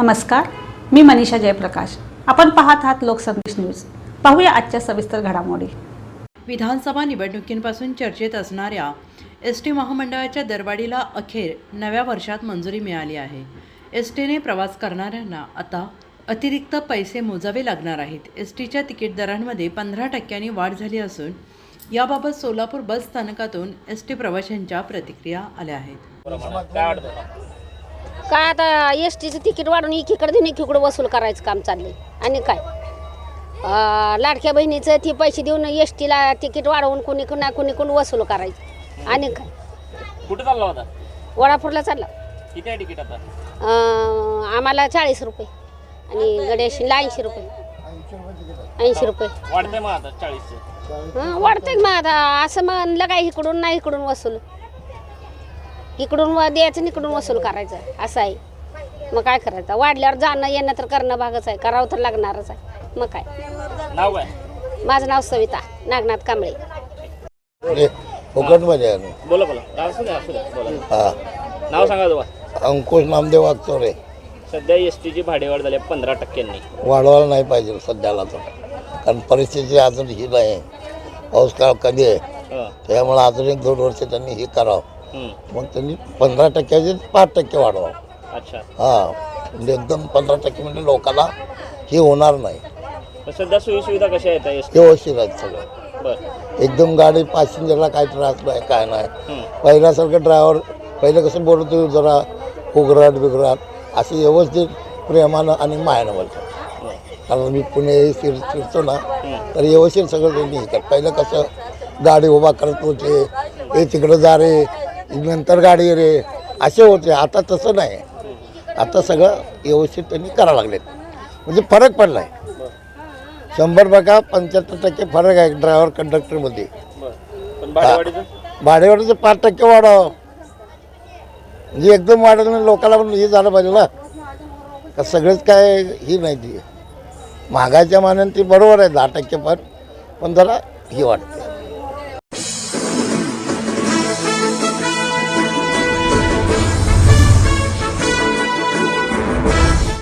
नमस्कार मी मनीषा जयप्रकाश. आपण पाहत आहात लोकसंदेश न्यूज. पाहूया आजच्या सविस्तर घडामोडी. विधानसभा निवडणुकींपासून चर्चेत असणाऱ्या एस टी महामंडळाच्या दरवाढीला अखेर नव्या वर्षात मंजुरी मिळाली आहे. एस टीने प्रवास करणाऱ्यांना आता अतिरिक्त पैसे मोजावे लागणार आहेत. एस टीच्या तिकीट दरांमध्ये पंधरा टक्क्यांनी वाढ झाली असून याबाबत सोलापूर बस स्थानकातून एस टी प्रवाशांच्या प्रतिक्रिया आल्या आहेत. काय आता एस टीचं तिकीट वाढून एकीकडे देऊन एकीकडे वसूल करायचं काम चाललंय. आणि काय? लाडक्या बहिणीचं ती पैसे देऊन एस टीला तिकीट वाढवून कुणी कुणा कुणी कोण वसूल करायचं. आणि काय? कुठे चालला होता? वडापूरला चालला. किती आहे तिकीट आता? अं, आम्हाला चाळीस रुपये. आणि गड्याशीला ऐंशी रुपये. ऐंशी रुपये. वाढतंय मग आता चाळीसचं. हं, वाढतंय मग आता. असं म्हणलं काय इकडून नाही इकडून वसूल. इकडून व द्यायचं इकडून वसूल करायचं. असं आहे. मग काय करायचं? वाढल्यावर जाणं येणं तर करणं भागच आहे. करावं तर लागणारच आहे. मग काय? नाव माझं नाव सविता. नागनाथ कांबळे. म्हणजे आहे बोला बोला. हा. नाव सांगा तुम्हाला अंकुश नामदेव वागचोरे सध्या एस टीची भाडेवाढ झाली पंधरा टक्क्यांनी. वाढवायला नाही पाहिजे सध्याला तर. कारण परिस्थिती अजून ही नाही. पाऊस काळ कधी आहे? त्यामुळे अजून एक दोन वर्ष त्यांनी हे करावं. मग त्यांनी पंधरा टक्क्याचे पाच टक्के वाढवावं अच्छा. हां. म्हणजे एकदम पंधरा टक्के म्हणजे लोकांना हे होणार नाही. सध्या सोयी सुविधा कशा आहेत एस व्यवस्थित आहेत सगळं. बर. एकदम गाडी पॅसेंजरला काय त्रास नाही काय नाही. पहिल्यासारखं ड्रायव्हर पहिलं कसं बोलत होतो जरा उघराट बिघराट असे व्यवस्थित प्रेमानं आणि मायानं बोलतात बरं. कारण मी पुणे फिर फिरतो ना तर व्यवस्थित सगळं त्यांनी हे पहिलं कसं गाडी उभा करत होते हे तिकडं जा रे नंतर गाडी रे असे होते. आता तसं नाही. आता सगळं व्यवस्थित त्यांनी करावं लागलेत. म्हणजे फरक पडला आहे शंभर बघा पंच्याहत्तर टक्के फरक आहे ड्रायव्हर कंडक्टरमध्ये भाडेवाढीचं? पाच टक्के वाढावं. म्हणजे एकदम वाढलं नाही लोकांना पण हे झालं पाहिजे ना. का सगळेच काय ही नाही ती. महागाईच्या मानाने ती बरोबर आहे दहा टक्के पण. पण जरा ही वाटते